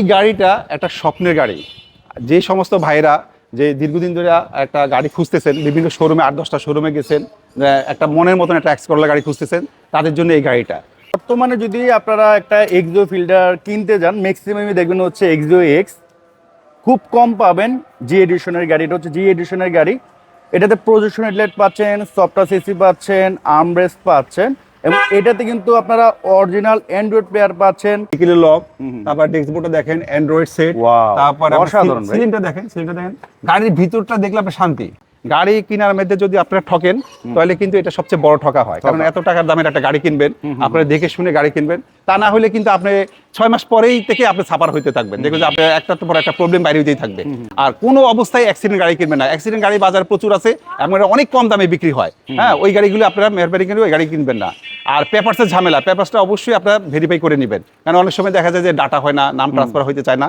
এই গাড়িটা একটা স্বপ্নের গাড়ি। যে সমস্ত ভাইরা যে দীর্ঘদিন ধরে একটা গাড়ি খুঁজতেছেন, বিভিন্ন শোরুমে আট, দশটা শোরুমে গেছেন একটা মনের মতন একটা এক্স করলা গাড়ি খুঁজতেছেন, তাদের জন্য এই গাড়িটা। বর্তমানে যদি আপনারা একটা এক্সিও ফিল্টার কিনতে যান ম্যাক্সিমামই দেখবেন হচ্ছে এক্সিও এক্স খুব কম পাবেন জি এডিশনের গাড়ি, এটা হচ্ছে জি এডিশনের গাড়ি। এটাতে প্রজেকশন হেডলাইট পাচ্ছেন সফটওয়্যার সিসি পাচ্ছেন আর্মরেস্ট পাচ্ছেন। এবং এটাতে কিন্তু আপনারা অরিজিনাল অ্যান্ড্রয়েড প্লেয়ার পাচ্ছেন। টিকিলে লক তারপর ডেস্কবোর্ডটা দেখেন অ্যান্ড্রয়েড সেট তারপর অসাধারণ। সিলিংটা দেখেন সিলিংটা দেখেন। গাড়ির ভিতরটা দেখলে আপনার শান্তি। গাড়ি কেনার মধ্যে যদি আপনারা ঠকেন তাহলে কিন্তু এটা সবচেয়ে বড় ঠকা হয়। কারণ এত টাকার দামের একটা গাড়ি কিনবেন আপনারা দেখে শুনে গাড়ি কিনবেন। তা না হলে কিন্তু আপনি ছয় মাস পরেই থেকে আপনি সাফার হইতে থাকবেন। দেখবেন যে আপনার একটা পর একটা প্রবলেম বাইরে হইতেই থাকবে। আর কোনো অবস্থায় অ্যাক্সিডেন্ট গাড়ি কিনবেন না। অ্যাক্সিডেন্ট গাড়ি বাজারে প্রচুর আছে এবং অনেক কম দামে বিক্রি হয়। হ্যাঁ ওই গাড়িগুলো আপনারা মেহরবানি করে ওই গাড়ি কিনবেন না। আর পেপারসের ঝামেলা পেপারসটা অবশ্যই আপনারা ভেরিফাই করে নেবেন। কারণ অনেক সময় দেখা যায় যে ডাটা হয় না নাম ট্রান্সফার হইতে চায় না।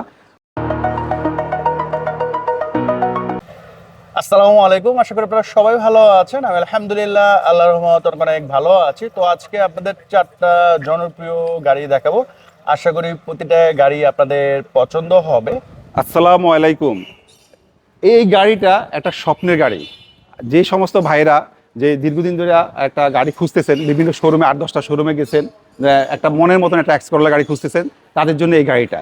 আসসালামু আলাইকুম। আশা করি আপনারা সবাই ভালো আছেন। আমি আলহামদুলিল্লাহ, আল্লাহর রহমত অনেক ভালো আছি। তো আজকে আপনাদের চারটা জনপ্রিয় গাড়ি দেখাবো। আশা করি প্রতিটা গাড়ি আপনাদের পছন্দ হবে। আসসালামু আলাইকুম। এই গাড়িটা একটা স্বপ্নের গাড়ি। যে সমস্ত ভাইরা যে দীর্ঘদিন ধরে একটা গাড়ি খুঁজতেছেন, বিভিন্ন শোরুমে আট, দশটা শোরুমে গেছেন একটা মনের মতন একটা এক্স করলা গাড়ি খুঁজতেছেন, তাদের জন্য এই গাড়িটা।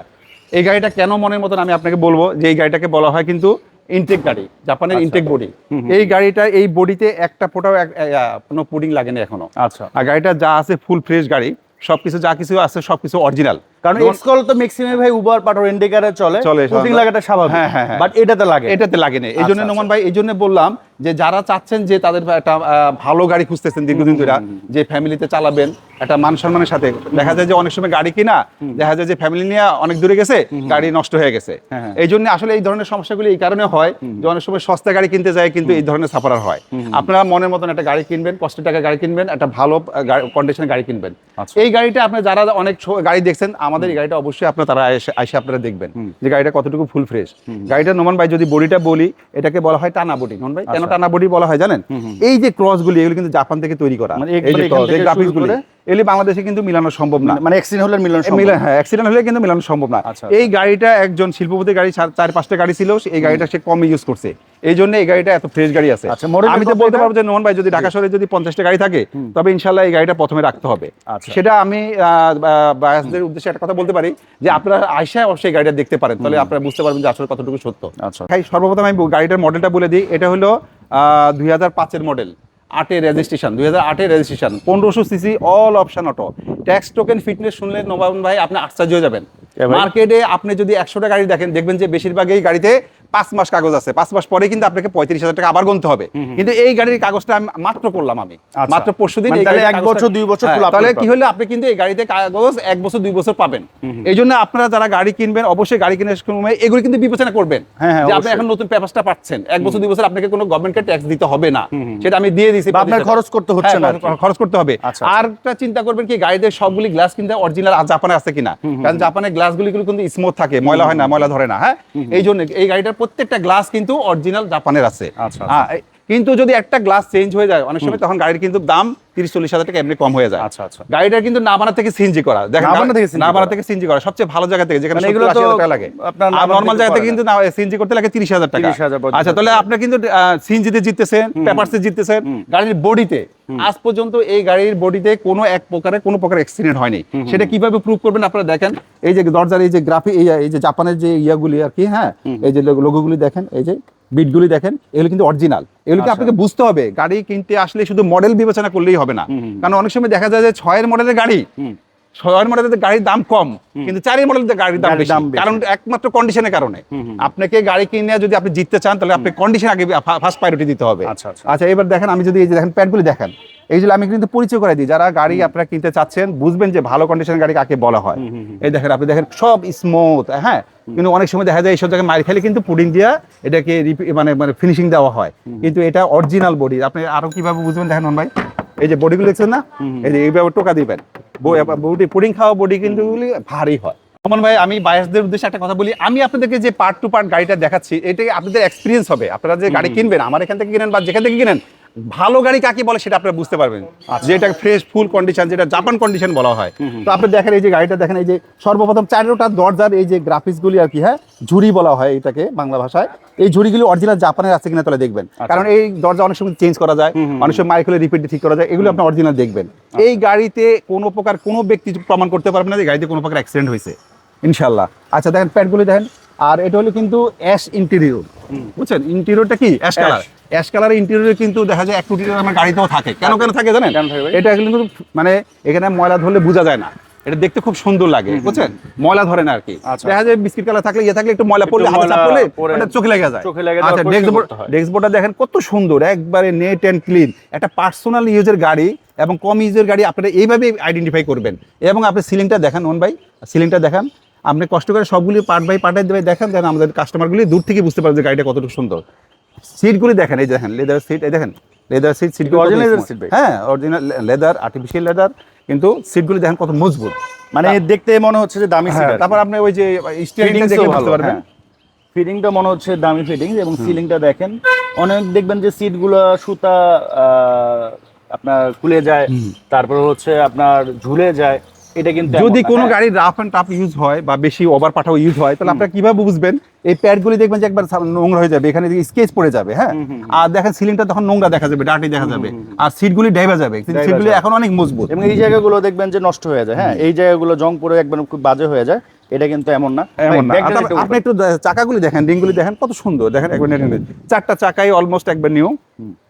এই গাড়িটা কেন মনের মতন আমি আপনাকে বলব? যে এই গাড়িটাকে বলা হয় কিন্তু ইনটেক গাড়ি জাপানের ইনটেক বডি এই গাড়িটা এই বডিতে একটা ফোটাও কোনো পুডিং লাগেনি এখনও। আচ্ছা। আর গাড়িটা যা আছে ফুল ফ্রেশ গাড়ি সবকিছু যা কিছু আছে সবকিছু অরিজিনাল কারণ এক্সকল তো ম্যাক্সিমাম ভাই উবার পাঠার ইন্ডিকেটারে চলে। পুটিং লাগাটা স্বাভাবিক। হ্যাঁ, হ্যাঁ, হ্যাঁ। বাট এটাতে লাগে এটাতে লাগে না। এই জন্য আচ্ছা, নোমান ভাই এই জন্য বললাম যে যারা চাচ্ছেন যে তাদের একটা ভালো গাড়ি খুঁজতেছেন দীর্ঘদিন ধরে যে ফ্যামিলিতে চালাবেন একটা মান সম্মানের সাথে। দেখা যায় যে অনেক সময় গাড়ি কিনা দেখা যায় যে ফ্যামিলি নিয়ে অনেক দূরে গেছে গাড়ি নষ্ট হয়ে গেছে। হ্যাঁ, হ্যাঁ। এই জন্য আসলে এই ধরনের সমস্যাগুলি এই কারণে হয় যে অনেক সময় সস্তা গাড়ি কিনতে যায় কিন্তু এই ধরনের সাফারার হয়। আপনারা মনের মতন একটা গাড়ি কিনবেন কষ্টের টাকা গাড়ি কিনবেন একটা ভালো কন্ডিশনের গাড়ি কিনবেন। আচ্ছা। এই গাড়িটা আপনি যারা অনেক গাড়ি দেখছেন আমাদের এই গাড়িটা অবশ্যই আপনার তারা এসে আপনারা দেখবেন যে গাড়িটা কতটুকু ফুল ফ্রেশ গাড়িটা নোমান ভাই যদি বডিটা বলি এটাকে বলা হয় টানা বডি। নোমান ভাই কেন আচ্ছা। টানা বডি বলা হয় জানেন? এই যে ক্রস গুলি এগুলো কিন্তু জাপান থেকে তৈরি করা। মানে এই যে এখান এই শুরু গ্রাফিক্স গুলি। করে? এগুলি বাংলাদেশে কিন্তু মিলানো সম্ভব না। মানে অ্যাক্সিডেন্ট হলে মিলন সম্ভব হ্যাঁ অ্যাক্সিডেন্ট হলে কিন্তু মিলানো সম্ভব না। আচ্ছা, এই গাড়িটা একজন শিল্পপতি গাড়ি চার- পাঁচটা গাড়ি ছিল এই গাড়িটা সে কম ইউজ করছে। এই জন্য এই গাড়িটা এত ফ্রেশ গাড়ি আছে। আচ্ছা, আমি তো বলতে পারব যে নোহন ভাই যদি ঢাকা শহরে যদি পঞ্চাশটা গাড়ি থাকে তবে ইনশাল্লাহ এই গাড়িটা প্রথমে রাখতে হবে। আচ্ছা। সেটা আমি বায়াসদের উদ্দেশ্যে একটা কথা বলতে পারি যে আপনারা আয়সায় অবশ্যই গাড়িটা দেখতে পারেন। তাহলে আপনারা বুঝতে পারবেন যে আসলে কতটুকু সত্য। আচ্ছা। ভাই সর্বপ্রথম আমি গাড়িটার মডেলটা বলে দিই। এটা হলো দুই হাজার পাঁচের মডেল আটের রেজিস্ট্রেশন দুই হাজার আটের রেজিস্ট্রেশন পনেরোশো CC all option auto tax token fitness শুনলে নবায়ন ভাই আপনি আশ্চর্য হয়ে যাবেন। মার্কেটে আপনি যদি একশোটা গাড়ি দেখেন দেখবেন যে বেশিরভাগই গাড়িতে পাঁচ মাস কাগজ আছে পাঁচ মাস পরে কিন্তু আপনাকে পঁয়ত্রিশ হাজার টাকা আবার গুনতে হবে। কিন্তু এই গাড়ির কাগজটা আমি মাত্র করলাম আমি। আচ্ছা। মাত্র পরশু দিন মানে এক বছর, দুই বছর তাহলে কি। হলে আপনি কিন্তু এই গাড়িতে কাগজ এক বছর দুই বছর পাবেন। এই জন্য আপনারা যারা গাড়ি কিনবেন অবশ্যই গাড়ি কেনার সময় এগুলো কিন্তু বিবেচনা করবেন। হ্যাঁ, হ্যাঁ, যে আপনি এখন নতুন পেপারসটা পাচ্ছেন এক বছর দুই বছর আপনাকে কোনো গভর্নমেন্টকে ট্যাক্স দিতে হবে না। সেটা আমি দিয়ে দিয়েছি বা আপনার খরচ করতে হচ্ছে হ্যাঁ, না খরচ করতে হবে। আচ্ছা, আর একটা চিন্তা করবেন কি গাড়িতে সবগুলি গ্লাস কিনতে অরিজিনাল জাপানে আছে কিনা? কারণ জাপানের গ্লাসগুলি কিন্তু স্মুথ থাকে ময়লা হয় না ময়লা ধরে না হ্যাঁ? এই জন্য এই গাড়িটার প্রত্যেকটা গ্লাস কিন্তু অরিজিনাল জাপানের আছে। আচ্ছা, এই- কিন্তু যদি একটা গ্লাস চেঞ্জ হয়ে যায় অনেক সময় তখন গাড়ির কিন্তু দাম তিরিশ চল্লিশ হাজার টাকা এমনি কম হয়ে যায়। আচ্ছা, আচ্ছা। গাড়িটার কিন্তু না বানা থেকে সিনজি করা। দেখেন না বানা থেকে সিনজি করা। সবচেয়ে ভালো জায়গা থেকে যেখানে মানে এগুলো টাকা লাগে। আর নর্মাল জায়গা থেকে কিন্তু সিনজি করতে লাগে তিরিশ হাজার টাকা। আচ্ছা তাহলে আপনি কিন্তু সিনজিতে জিততেছেন পেপারসে জিততেছেন গাড়ির বডিতে আজ পর্যন্ত এই গাড়ির বডিতে কোনো এক প্রকারে কোনো প্রকার অ্যাক্সিডেন্ট হয়নি। সেটা কীভাবে প্রুভ করবেন আপনারা দেখেন। এই যে দরজার এই যে গ্রাফি এই যে জাপানের যে ইয়াগুলি আর কি হ্যাঁ এই যে লোগোগুলি দেখেন এই যে বিটগুলি দেখেন এগুলো কিন্তু অরিজিনাল এগুলোকে আচ্ছা। আপনাকে বুঝতে হবে গাড়ি কিনতে আসলে শুধু মডেল বিবেচনা করলেই হবে না। কারণ অনেক সময় দেখা যায় যে ছয়ের মডেলের গাড়ি ছয়ের মডেলের গাড়ির দাম কম কিন্তু চারের মডেলের গাড়ির দাম বেশি। দাম কারণ একমাত্র কন্ডিশনের কারণে। আপনাকে গাড়ি কিনে যদি আপনি জিততে চান তাহলে আপনি কন্ডিশন আগে ফার্স্ট প্রায়োরিটি দিতে হবে। আচ্ছা, আচ্ছা। আচ্ছা এবার দেখেন আমি যদি এই যে দেখেন প্যাডগুলি দেখেন। এই যে আমি কিন্তু পরিচয় করে দিই যারা গাড়ি আপনারা কিনতে চাচ্ছেন বুঝবেন যে ভালো কন্ডিশনের গাড়ি কাকে বলা হয়। এই দেখেন আপনি দেখেন সব স্মুথ হ্যাঁ? কিন্তু অনেক সময় দেখা যায় এইসব জায়গায় মার খেলে কিন্তু পুডিং দিয়ে এটাকে মানে মানে ফিনিশিং দেওয়া হয়। কিন্তু এটা অরিজিনাল বডি আপনি আরও কীভাবে বুঝবেন দেখেন ভাই? এই যে বডিগুলো দেখছেন না? এই যে এইভাবে টোকা দিবেন। পুডিং খাওয়া বডি কিন্তু ভারী হয়। অমন ভাই আমি বায়াসদের উদ্দেশ্যে একটা কথা বলি। আমি আপনাদেরকে যে পার্ট টু পার্ট গাড়িটা দেখাচ্ছি এটা আপনাদের এক্সপিরিয়েন্স হবে। আপনারা যে গাড়ি কিনবেন আমার এখান থেকে কিনেন বা যেখান থেকে কিনেন ভালো গাড়ি কাকে বলে সেটা আপনারা বুঝতে পারবেন। আচ্ছা। যেটা ফ্রেশ ফুল কন্ডিশন যেটা জাপান কন্ডিশন বলা হয়। তো আপনি দেখেন এই যে গাড়িটা দেখেন এই যে সর্বপ্রথম চারোটা দরজার এই যে গ্রাফিক্সগুলি আর কি হ্যাঁ? ঝুড়ি বলা হয় এটাকে বাংলা ভাষায়। এই ঝুড়িগুলি অরিজিনাল জাপানের আছে কিনা তাহলে দেখবেন। আচ্ছা। কারণ এই দরজা অনেক সময় চেঞ্জ করা যায়। অনেক সময় মাইকেলে রিপিট ঠিক করা যায়। এগুলো আপনি অরিজিনাল দেখবেন। আচ্ছা। এই গাড়িতে কোনো প্রকার কোনো ব্যক্তি প্রমাণ করতে পারবে না যে গাড়িতে কোনো প্রকার অ্যাক্সিডেন্ট হয়েছে। ইনশাল্লাহ আচ্ছা দেখেন প্যাডগুলি দেখেন। আর এটা হলো কিন্তু অ্যাশ ইন্টেরিয়র বুঝছেন? ইন্টেরিয়রটা কি? অ্যাশ কালার অ্যাশ ইন্টেরিয়রে কিন্তু দেখা যায় এক কোটি টাকা আমার গাড়িতেও থাকে। কেন কেন থাকে জানেন? এটা কিন্তু মানে এখানে ময়লা ধরলে বোঝা যায় না। এটা দেখতে খুব সুন্দর লাগে বুঝছেন? ময়লা ধরে না আর কি আচ্ছা। দেখা যায় বিস্কিট কালার থাকলে ইয়ে থাকলে একটু ময়লা পড়লে হাতে চাপ পড়লে পড়ে চোখে লেগে যায়। আচ্ছা পরিষ্কার ডেস্ক বোর্ড করতে হয়। ডেস্ক বোর্ডটা দেখেন কত সুন্দর একবারে নেট অ্যান্ড ক্লিন একটা পার্সোনাল ইউজের গাড়ি এবং কম ইউজের গাড়ি আপনারা এইভাবে আইডেন্টিফাই করবেন। এবং আপনি সিলিংটা দেখান ওন ভাই সিলিংটা দেখান। আপনি কষ্ট করে সবগুলি পার্ট বাই পার্টে দেবে দেখেন যেন আমাদের কাস্টমারগুলি দূর থেকে বুঝতে পারবে যে গাড়িটা কতটুকু সুন্দর। সিটগুলি দেখেন এই দেখেন লেদার সিট এই দেখেন লেদার সিট সিট seat ভাই? হ্যাঁ অরিজিনাল লেদার আর্টিফিশিয়াল লেদার কিন্তু সিটগুলি দেখেন কত মজবুত। মানে দেখতে মনে হচ্ছে যে দামি হ্যাঁ, সিট তারপর আপনি ওই যে স্টিয়ারিংটা দেখে বুঝতে পারবেন। হ্যাঁ। ফিটিংটা মনে হচ্ছে দামি ফিটিং এবং সিলিংটা দেখেন। অনেক দেখবেন যে সিটগুলো সুতা আপনার খুলে যায় তারপর হচ্ছে আপনার ঝুলে যায় এটা কিন্তু যদি কোনো হ্যাঁ। গাড়ি রাফ অ্যান্ড টাফ ইউজ হয় বা বেশি ওভার পাঠাও ইউজ হয় তাহলে আপনারা কীভাবে বুঝবেন? এই প্যাডগুলি দেখবেন যে একবার নোংরা হয়ে যাবে এখানে স্কেচ পড়ে যাবে হ্যাঁ? আর দেখেন সিলিংটা তখন নোংরা দেখা যাবে ডাটি দেখা যাবে। আর সিটগুলি ডাইবা যাবে কিন্তু সিটগুলি এখন অনেক মজবুত। এবং এই জায়গাগুলো দেখবেন যে নষ্ট হয়ে যায় হ্যাঁ? এই জায়গাগুলো জং পড়ে একবার খুব বাজে হয়ে যায় এটা কিন্তু এমন না। এমন না। আপনি একটু চাকাগুলি দেখেন রিংগুলি দেখেন কত সুন্দর। দেখেন একবার চারটা চাকাই অলমোস্ট একবার নিউ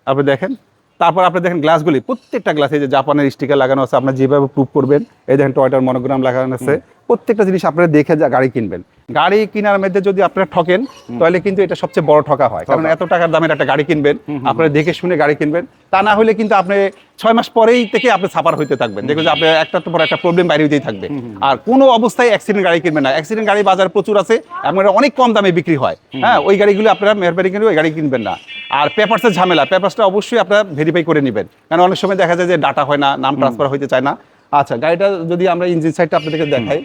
আপনি দেখেন তারপর আপনি দেখেন গ্লাসগুলি প্রত্যেকটা গ্লাসে যে জাপানের স্টিকার লাগানো আছে আপনি যেভাবে প্রুভ করবেন এই দেখেন টয়টার মনোগ্রাম লাগানো আছে প্রত্যেকটা জিনিস আপনারা দেখে যা গাড়ি কিনবেন। গাড়ি কেনার মধ্যে যদি আপনারা ঠকেন তাহলে কিন্তু এটা সবচেয়ে বড় ঠকা হয়। কারণ এত টাকার দামের একটা গাড়ি কিনবেন আপনারা দেখে শুনে গাড়ি কিনবেন। তা না হলে কিন্তু আপনি ছয় মাস পরেই থেকে আপনি সাফার হইতে থাকবেন। দেখবেন যে আপনার একটা পর একটা প্রবলেম বাইরে হইতেই থাকবে। আর কোনো অবস্থায় অ্যাক্সিডেন্ট গাড়ি কিনবেন না। অ্যাক্সিডেন্ট গাড়ি বাজার প্রচুর আছে এটা অনেক কম দামে বিক্রি হয়। হ্যাঁ ওই গাড়িগুলো আপনারা মেহরবানি কিনবে ওই গাড়ি কিনবেন না। আর পেপারসের ঝামেলা পেপারসটা অবশ্যই আপনারা ভেরিফাই করে নেবেন। কারণ অনেক সময় দেখা যায় যে ডাটা হয় না নাম ট্রান্সফার হইতে চায় না। আচ্ছা গাড়িটা যদি আমরা ইঞ্জিন সাইডটা আপনাদেরকে দেখাই।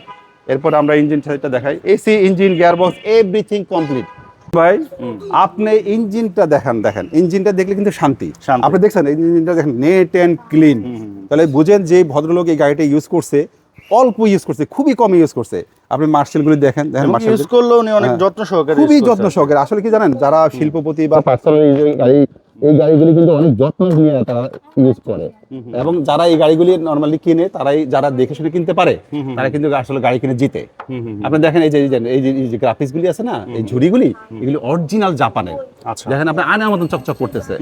এরপর আমরা ইঞ্জিন সাইডটা দেখাই। AC engine gearbox everything complete ভাই আপনি ইঞ্জিনটা দেখান দেখেন। ইঞ্জিনটা দেখলে কিন্তু শান্তি। আপনি দেখছেন ইঞ্জিনটা দেখেন নেট অ্যান্ড ক্লিন তাহলে বুঝেন যে ভদ্রলোক এই গাড়িটা ইউজ করছে অল্প ইউজ করছে খুবই কম ইউজ করছে। আপনি মার্শালগুলি দেখেন দেখেন ইউজ করলেও উনি অনেক হ্যাঁ। যত্ন সহকারে খুবই যত্ন সহকারে। আসলে কি জানেন যারা শিল্পপতি বা পার্সোনাল গাড়ি এই গাড়িগুলি কিন্তু অনেক যত্ন নিয়ে তারা ইউজ করে। এবং যারা এই গাড়িগুলি নর্মালি কিনে তারাই যারা দেখে শুনে কিনতে পারে তারা কিন্তু আসলে গাড়ি কিনে জিতে। আপনি দেখেন এই যে এই যে- এই যে এই যে গ্রাফিক্স গুলি আছে না এই ঝুড়িগুলি এগুলি অরিজিনাল জাপানের আচ্ছা। দেখেন আপনি আনার মতন চকচক করতেছে।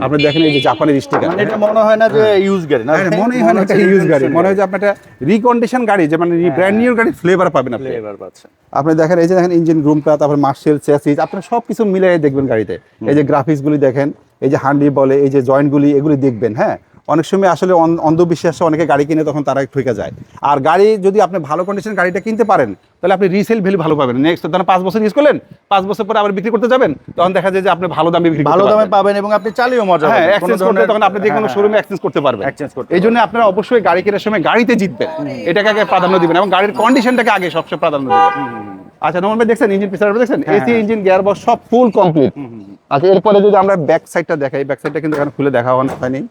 আপনি দেখেন এই যে জাপানের স্টিকার এটা মনে হয় না যে ইউজ গাড়ি না? হ্যাঁ, মনে হয় না এটা ইউজ গাড়ি। মনে হয় যে আপনার একটা রিকন্ডিশন গাড়ি যে মানে ব্র্যান্ড নিউ গাড়ি ফ্লেভার পাবেন আপনি। ফ্লেভার পাচ্ছে আপনি দেখেন এই যে দেখেন ইঞ্জিন রুমটা তারপর মার্শেল চ্যাসিস আপনি সব কিছু মিলে দেখবেন গাড়িতে। এই যে গ্রাফিক্স গুলি দেখেন এই যে হান্ডি বলে এই যে জয়েন্ট গুলি এগুলি দেখবেন হ্যাঁ? অনেক সময় আসলে অন্ধবিশ্বাসে অনেকে গাড়ি কিনে তখন তারা ঠকে যায়। আর গাড়ি যদি আপনি ভালো কন্ডিশন গাড়িটা কিনতে পারেন তাহলে আপনি রিসেল ভ্যালু ভালো পাবেন। নেক্সট ধরেন পাঁচ বছর ইউজ করলেন পাঁচ বছর পরে আবার বিক্রি করতে যাবেন তখন দেখা যায় যে আপনি ভালো দামে বিক্রি ভালো দামে পাবেন এবং আপনি চালিয়েও মজা হ্যাঁ এক্সচেঞ্জ করতে তখন আপনি যে কোনো হ্যাঁ, শোরুমে এক্সচেঞ্জ করতে পারবেন। Exchange করতে এই জন্য আপনারা অবশ্যই গাড়ি কেনার সময় গাড়িতে জিতবেন। এটাকে আগে প্রাধান্য দিবেন এবং গাড়ির কন্ডিশনটাকে আগে সবচেয়ে প্রাধান্য দিবেন। আচ্ছা নর্মাল দেখছেন ইঞ্জিন দেখছেন? এসি ইঞ্জিন গিয়ার বক্স সব ফুল কমপ্লিট আচ্ছা এরপরে যদি আমরা ব্যাক সাইডটা দেখাই ব্যাক সাইডটা কিন্তু এখানে খুলে দেখা হয়নি।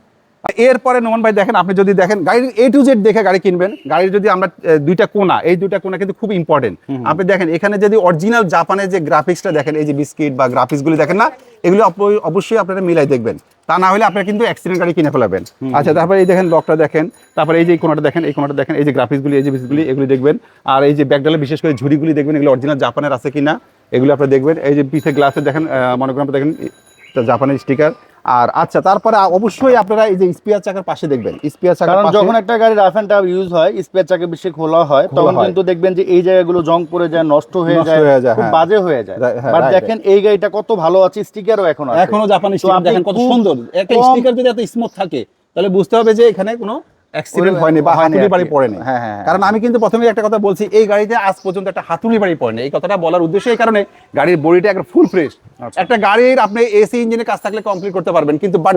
এরপরে নোমান ভাই দেখেন আপনি যদি দেখেন গাড়ির এ টু জেড দেখে গাড়ি কিনবেন গাড়ির যদি আমরা দুইটা কোনা এই দুইটা কোনা কিন্তু খুব ইম্পর্টেন্ট আপনি দেখেন এখানে যদি অরিজিনাল জাপানের যে গ্রাফিক্সটা দেখেন এই যে বিস্কিট বা গ্রাফিক্সগুলি দেখেন না এগুলো অবশ্যই আপনারা মিলাই দেখবেন। তা না হলে আপনারা কিন্তু অ্যাক্সিডেন্ট গাড়ি কিনে ফেলাবেন। আচ্ছা তারপরে এই দেখেন লকটা দেখেন তারপরে এই যে কোনটা দেখেন এই কোনটা দেখেন এই যে গ্রাফিক্সগুলি এই যে বিসগুলি এগুলি দেখবেন। আর এই যে ব্যাকডালে বিশেষ করে ঝুড়িগুলি দেখবেন এগুলো অরিজিনাল জাপানের আছে কিনা এগুলো আপনি দেখবেন। এই যে পিছে গ্লাসে দেখেন মনে করেন দেখেন জাপানের স্টিকার আর আচ্ছা তারপরে অবশ্যই আপনারা এই যে স্পিয়ার চাকার পাশে দেখবেন স্পিয়ার চাকার কারণ পাশে যখন একটা গাড়ি রাফ এন্ড টাফ ইউজ হয় স্পেয়ার চাকে বেশি খোলা হয় তখন কিন্তু দেখবেন যে এই জায়গাগুলো জং পড়ে যায় নষ্ট হয়ে যায় খুব হ্যাঁ। বাজে হয়ে যায় হ্যাঁ, বাট দেখেন এই গাড়িটা কত ভালো আছে স্টিকারও এখন আছে এখনও জাপানি স্টিকার দেখেন কত সুন্দর একটা স্টিকার যদি এত স্মুথ থাকে তাহলে বুঝতে হবে যে এখানে কোনো অ্যাক্সিডেন্ট হয়নি বা হাতুড়ি বাড়ি। পড়েনি হ্যাঁ, হ্যাঁ, হ্যাঁ। কারণ আমি কিন্তু প্রথমে একটা কথা বলছি এই গাড়িতে আজ পর্যন্ত একটা হাতুড়ি বাড়ি পড়েনি এই কথাটা বলার উদ্দেশ্য এই কারণে গাড়ির বডিটা একটা ফুল ফ্রেশ। একটা গাড়ির আপনি এসি ইঞ্জিনের কাজ থাকলে কমপ্লিট করতে পারবেন কিন্তু বাট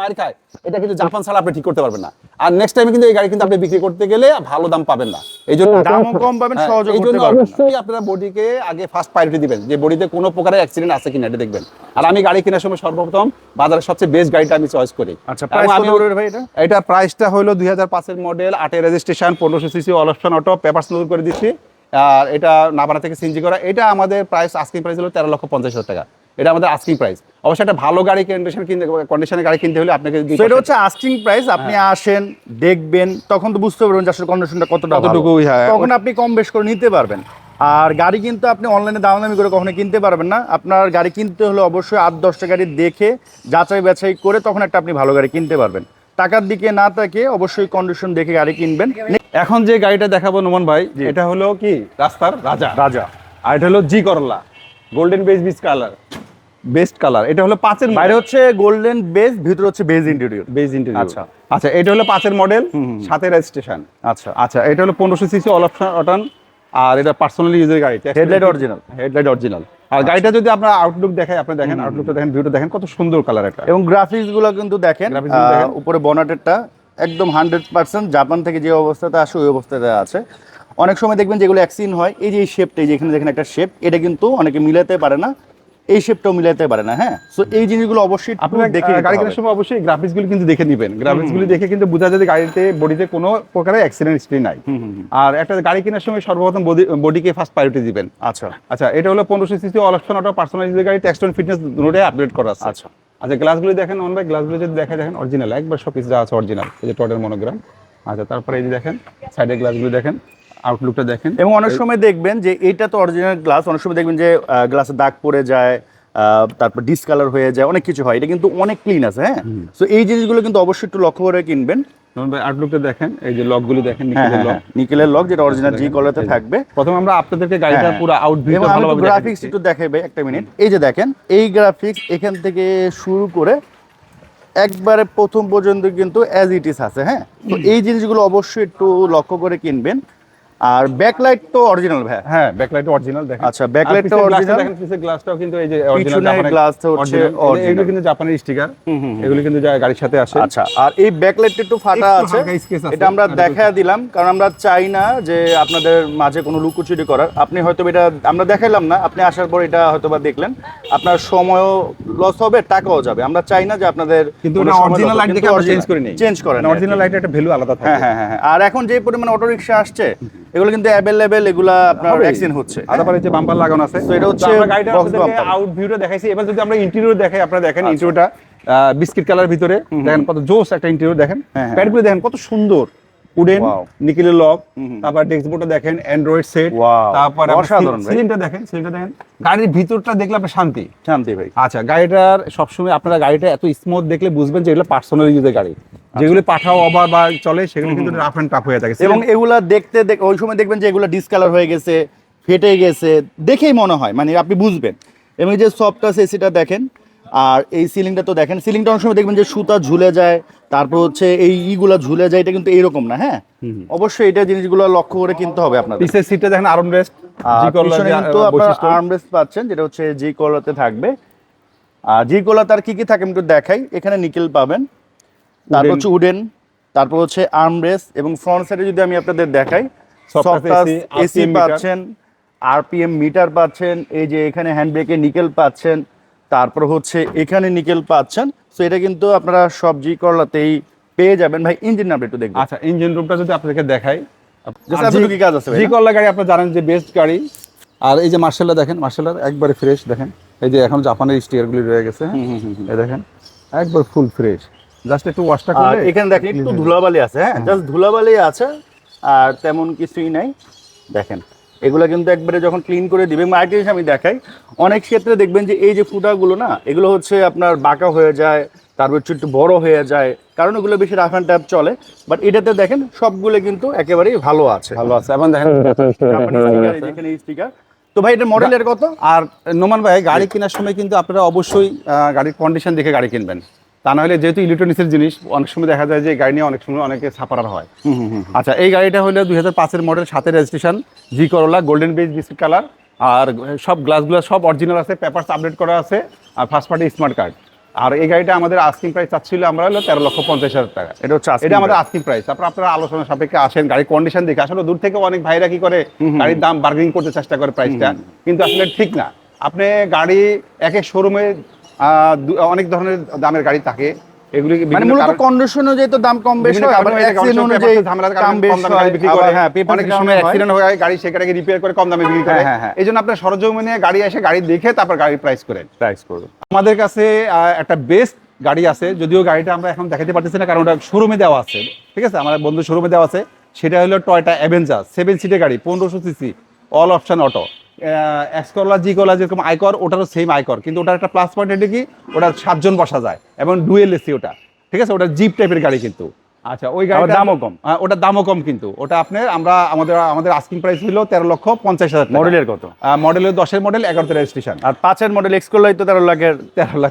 মার খায় এটা কিন্তু জাপান ছাড়া আপনি ঠিক করতে পারবেন না। আর নেক্সট টাইমে কিন্তু এই গাড়ি কিন্তু আপনি বিক্রি করতে গেলে ভালো দাম পাবেন না। এই জন্য দামও কম পাবেন হ্যাঁ, সহজে এই করতে জন্য। অবশ্যই আপনারা বডিকে আগে ফার্স্ট প্রায়োরিটি দিবেন যে বডিতে কোনো প্রকারের অ্যাক্সিডেন্ট আছে কিনা এটা দেখবেন। আর আমি গাড়ি কেনার সময় সর্বপ্রথম বাজারের সবচেয়ে বেস্ট গাড়িটা আমি চয়েস করি। আচ্ছা ভাই এটা? এটা প্রাইসটা হলো দুই হাজার পাঁচের মডেল আটের রেজিস্ট্রেশন পনেরোশো CC all option auto paper নতুন করে দিচ্ছি। আর এটা নাবানা থেকে সিনজি করা এটা আমাদের প্রাইস আস্কিং প্রাইস হলো তেরো লক্ষ পঞ্চাশ হাজার টাকা। এটা আমাদের আস্কিং প্রাইস অবশ্যই একটা ভালো গাড়ি কন্ডিশন কিনতে কন্ডিশনের গাড়ি কিনতে হলে আপনাকে এটা হচ্ছে আস্কিং প্রাইস আপনি আসেন দেখবেন তখন তো বুঝতে পারবেন যে আসলে কন্ডিশনটা কতটা ভালো। কতটুকু, হ্যাঁ। তখন আপনি কম বেশ করে নিতে পারবেন। আর গাড়ি কিন্তু আপনি অনলাইনে দামাদামি করে কখনো কিনতে পারবেন না। আপনার গাড়ি কিনতে হলে অবশ্যই আট দশটা গাড়ি দেখে যাচাই বাছাই করে তখন একটা আপনি ভালো গাড়ি কিনতে পারবেন। টাকার দিকে না তাকে অবশ্যই কন্ডিশন দেখে গাড়ি কিনবেন। এখন যে গাড়িটা দেখাবো নোমান ভাই এটা হলো কি? রাস্তার রাজা। রাজা। আর এটা হলো জি করলা। Golden beige beach colour best colour এটা হলো পাঁচের বাইরে হচ্ছে গোল্ডেন বেজ ভিতরে হচ্ছে বেজ ইন্টেরিয়র বেজ ইন্টেরিয়র আচ্ছা। আচ্ছা এটা হলো পাঁচের মডেল। সাথে রেজিস্ট্রেশন আচ্ছা আচ্ছা এটা হলো পনেরোশো সিসি অল অপশন অটন আর এটা পার্সোনালি ইউজের গাড়ি। Headlight original। হেডলাইট অরিজিনাল আর গাড়িটা যদি আপনার আউটলুক দেখায় আপনি দেখেন আউটলুকটা দেখেন ভিউটা দেখেন কত সুন্দর কালার এটা। এবং গ্রাফিক্সগুলো কিন্তু দেখেন দেখেন। উপরে বনাটেরটা একদম হান্ড্রেড পার্সেন্ট জাপান থেকে যে অবস্থাতে আসে ওই অবস্থাতে আছে। অনেক সময় দেখবেন যেগুলো অ্যাক্সিডেন্ট হয় এই যে এই শেপটা এই যেখানে একটা শেপ এটা কিন্তু অনেকে মিলাতে পারে না এই শেপটাও মিলাতে পারে না হ্যাঁ? সো এই জিনিসগুলো অবশ্যই আপনার দেখে গাড়ি কেনার সময় অবশ্যই গ্রাফিক্সগুলো কিন্তু দেখে নেবেন। গ্রাফিক্সগুলো দেখে কিন্তু বোঝা যায় যে গাড়িতে বডিতে কোনো প্রকারের অ্যাক্সিডেন্ট হিস্ট্রি নাই। আর একটা গাড়ি কেনার সময় সর্বপ্রথম বডিকে ফার্স্ট প্রায়োরিটি দিবেন। আচ্ছা। আচ্ছা এটা হলো পনেরোশো CC all option auto personal গাড়ি টেক্সট অন ফিটনেস দুটোই আপডেট করা আছে। আচ্ছা। আচ্ছা গ্লাসগুলি দেখেন, অন ভাই গ্লাসগুলি যদি দেখা দেখেন অরিজিনাল একবার সব কিছু যা আছে অরিজিনাল এই যে টডের মনোগ্রাম আচ্ছা তারপরে এই যে দেখেন সাইডের গ্লাসগুলি দেখেন আউটলুকটা দেখেন। এবং অনেক সময় দেখবেন যে এটা তো অরিজিনাল গ্লাস অনেক সময় দেখবেন যে গ্লাসে দাগ পড়ে যায় তারপর ডিসকালার হয়ে যায় অনেক কিছু হয়। এটা কিন্তু অনেক ক্লিন আছে হ্যাঁ? সো এই জিনিসগুলো কিন্তু অবশ্যই একটু লক্ষ্য করে কিনবেন। আউটলুকটা দেখেন এই যে লকগুলো দেখেন হ্যাঁ নিকেলের হ্যাঁ লক যেটা অরিজিনাল জি কলারতে থাকবে। প্রথমে আমরা আপনাদেরকে গাড়িটা হ্যাঁ। পুরো আউট ভিউ ভালোভাবে গ্রাফিক্স একটু দেখাবে একটা মিনিট এই যে দেখেন এই গ্রাফিক্স এখান থেকে শুরু করে একবারে প্রথম পর্যন্ত কিন্তু অ্যাজ ইট ইস আছে হ্যাঁ? তো এই জিনিসগুলো অবশ্যই একটু লক্ষ্য করে কিনবেন। আর ব্যাকলাইট তো অরিজিনাল ভাই। হ্যাঁ ব্যাকলাইট অরিজিনাল দেখেন। আচ্ছা, backlight টা আর পিছের glassটা original? দেখেন পিছের গ্লাসটাও কিন্তু এই যে পিছনের জাপানের glass টা হচ্ছে। এগুলো কিন্তু জাপানের স্টিকার এগুলো কিন্তু যা গাড়ির সাথে আসে। আচ্ছা আর এই ব্যাকলাইটটা একটু ফাটা আছে। এটা আমরা দেখা দিলাম কারণ আমরা চাই না যে আপনাদের মাঝে কোনো লুকোচুরি করার। আপনি হয়তো এটা আমরা দেখাইলাম না আপনি আসার পর এটা হয়তো বা দেখলেন। আপনার সময়ও লস হবে টাকাও যাবে। আমরা চাই না যে আপনাদের কিন্তু অরিজিনাল লাইট দেখে চেঞ্জ করে নেই। চেঞ্জ করেন অরিজিনাল লাইটের একটা ভ্যালু আলাদা থাকে। হ্যাঁ হ্যাঁ হ্যাঁ। হ্যাঁ। আর এখন যে পরিমাণ অটো রিক্সা আসছে এগুলো কিন্তু অ্যাভেলেবেল এগুলা আপনার অ্যাক্সিডেন্ট হচ্ছে। আদাপারে যে বাম্পার লাগানো আছে। তো এটা হচ্ছে আমরা গাড়িটা। আউট ভিউটা দেখাইছি। এবার যদি আমরা ইন্টেরিয়র দেখাই আপনারা দেখেন। ইন্টেরিয়রটা বিস্কিট কালার ভিতরে। দেখেন কত জোস একটা ইন্টেরিয়র দেখেন। হ্যাঁ, হ্যাঁ। প্যাডগুলো দেখেন কত সুন্দর। উডেন নিকেলের লক তারপর ডেস্কবোর্ডটা দেখেন অ্যান্ড্রয়েড সেট তারপর সিলিংটা দেখেন সিলিংটা দেখেন। গাড়ির ভিতরটা দেখলে আপনার শান্তি। শান্তি ভাই। আচ্ছা গাড়িটার সবসময় আপনারা গাড়িটা এত স্মুথ দেখলে বুঝবেন যে এগুলো পার্সোনাল ইউজের গাড়ি। যেগুলো পাঠাও ওভার বা চলে সেগুলো কিন্তু রাফ অ্যান্ড টাফ হয়ে থাকে। এবং এগুলা দেখতে দেখ ওই সময় দেখবেন যে এগুলো ডিসকালার হয়ে গেছে ফেটে গেছে দেখেই মনে হয় মানে আপনি বুঝবেন। এবং যে সফটটা এসিটা দেখেন আর এই সিলিংটা তো দেখেন সিলিংটা অনেক সময় দেখবেন যে সুতা ঝুলে যায় তারপর হচ্ছে এই ইগুলা ঝুলে যায় এটা কিন্তু এইরকম না হ্যাঁ? অবশ্যই এটা জিনিসগুলো লক্ষ্য করে কিনতে হবে আপনাদের। পিসের সিটটা দেখেন আরম রেস্ট আর পিছনে কিন্তু আপনারা আর্মরেস্ট পাচ্ছেন যেটা হচ্ছে জি কোলাতে থাকবে। আর জি কোলা তার কি কি থাকে আমি একটু দেখাই এখানে নিকেল পাবেন তারপর হচ্ছে উডেন তারপর হচ্ছে আর্মরেস্ট এবং ফ্রন্ট সাইডে যদি আমি আপনাদের দেখাই AC, এসি। পাচ্ছেন আরপিএম মিটার পাচ্ছেন এই যে এখানে হ্যান্ড ব্রেকে নিকেল পাচ্ছেন তারপর হচ্ছে এখানে নিকেল পাচ্ছেন। সো এটা কিন্তু আপনারা সব জি করলাতেই পেয়ে যাবেন। ভাই ইঞ্জিন নাম্বার একটু দেখবেন। আচ্ছা ইঞ্জিন রুমটা যদি আপনাদেরকে দেখাই। এতটুকুই কাজ আছে জি করলা গাড়ি আপনারা জানেন যে বেস্ট গাড়ি আর এই যে মার্শালটা দেখেন মার্শালটা একবারে ফ্রেশ দেখেন। এই যে এখন জাপানের স্টিয়ারগুলি রয়ে গেছে এই দেখেন একবার ফুল ফ্রেশ জাস্ট একটু ওয়াশটা করলে এখানে দেখেন একটু ধুলাবালি আছে হ্যাঁ? জাস্ট ধুলাবালি আছে আর তেমন কিছুই নাই। দেখেন এগুলো কিন্তু একবারে যখন ক্লিন করে দিবে এবং আরেকটা জিনিস আমি দেখাই অনেক ক্ষেত্রে দেখবেন যে এই যে ফুটাগুলো না এগুলো হচ্ছে আপনার বাঁকা হয়ে যায় তারপর একটু একটু বড় হয়ে যায় কারণ এগুলো বেশি রাফ অ্যান্ড ট্যাপ চলে বাট এটাতে দেখেন সবগুলো কিন্তু একেবারেই ভালো আছে। ভালো আছে। এবং দেখেন জাপানি এই স্টিকার তো ভাই এটা মডেলের কত? আর নোমান ভাই গাড়ি কেনার সময় কিন্তু আপনারা অবশ্যই গাড়ির কন্ডিশন দেখে গাড়ি কিনবেন। তা না হলে যেহেতু ইলেকট্রনিক্সের জিনিস অনেক সময় দেখা যায় যে গাড়ি নিয়ে অনেক সময় অনেকে সাফারার হয়। আচ্ছা এই গাড়িটা হলো দুই হাজার পাঁচের মডেল সাথে registration G corolla golden beige biscuit colour আর সব গ্লাসগুলো সব অরিজিনাল আছে পেপারস আপডেট করা আছে আর ফার্স্ট পার্টি স্মার্ট কার্ড আর এই গাড়িটা আমাদের আস্কিং প্রাইস চাচ্ছিল আমরা হলো তেরো লক্ষ পঞ্চাশ হাজার টাকা। এটা হচ্ছে এটা আমাদের আস্কিং প্রাইস তারপর আপনারা আলোচনা সাপেক্ষে আসেন গাড়ির কন্ডিশন দেখে। আসলে দূর থেকে অনেক ভাইরা কি করে গাড়ির দাম বার্গেনিং করতে চেষ্টা করে প্রাইসটা কিন্তু আসলে ঠিক না। আপনি গাড়ি এক এক শোরুমে অনেক ধরনের দামের গাড়ি থাকে। এগুলি মানে মূলত কন্ডিশন অনুযায়ী তো দাম কম বেশি হয়, আবার এটা accident অনেক সময় অনুযায়ী পেপারসের ঝামেলার কারণে দাম বেশি হয়, গাড়ি বিক্রি করে। হ্যাঁ, অনেক সময় অ্যাক্সিডেন্ট হয়ে। গাড়ি সেটাকে রিপেয়ার করে কম দামে বিক্রি করে। এই জন্য আপনার সরজমিনে গাড়ি এসে গাড়ি দেখে তারপর গাড়ির প্রাইস করেন। প্রাইস আমাদের কাছে একটা বেস্ট গাড়ি আছে যদিও গাড়িটা আমরা এখন দেখাতে পারতেছি না কারণ ওটা শোরুমে দেওয়া আছে। ঠিক আছে? আমার বন্ধু শোরুমে দেওয়া আছে। সেটা হলো টয়টা অ্যাভেঞ্জার সেভেন সিটের গাড়ি পনেরোশো সিসি অল অপশন অটো এক্সকলা জি কলা যেরকম আইকর ওটারও সেম আইকর কিন্তু ওটার একটা প্লাস পয়েন্ট এটা কি? ওটা সাতজন বসা যায়। এবং ডুয়েল এসি ওটা। ঠিক আছে? ওটা জিপ টাইপের গাড়ি কিন্তু। আচ্ছা ওই গাড়িটা দামও কম। হ্যাঁ, ওটার দামও কম কিন্তু। ওটা আপনার আমরা আমাদের আমাদের আস্কিং প্রাইস হলো তেরো লক্ষ পঞ্চাশ হাজার মডেলের কত? মডেলের দশের মডেল এগারোতে রেজিস্ট্রেশন আর পাঁচের মডেল এক্স করলেই তো তেরো লাখের তেরো লাখ।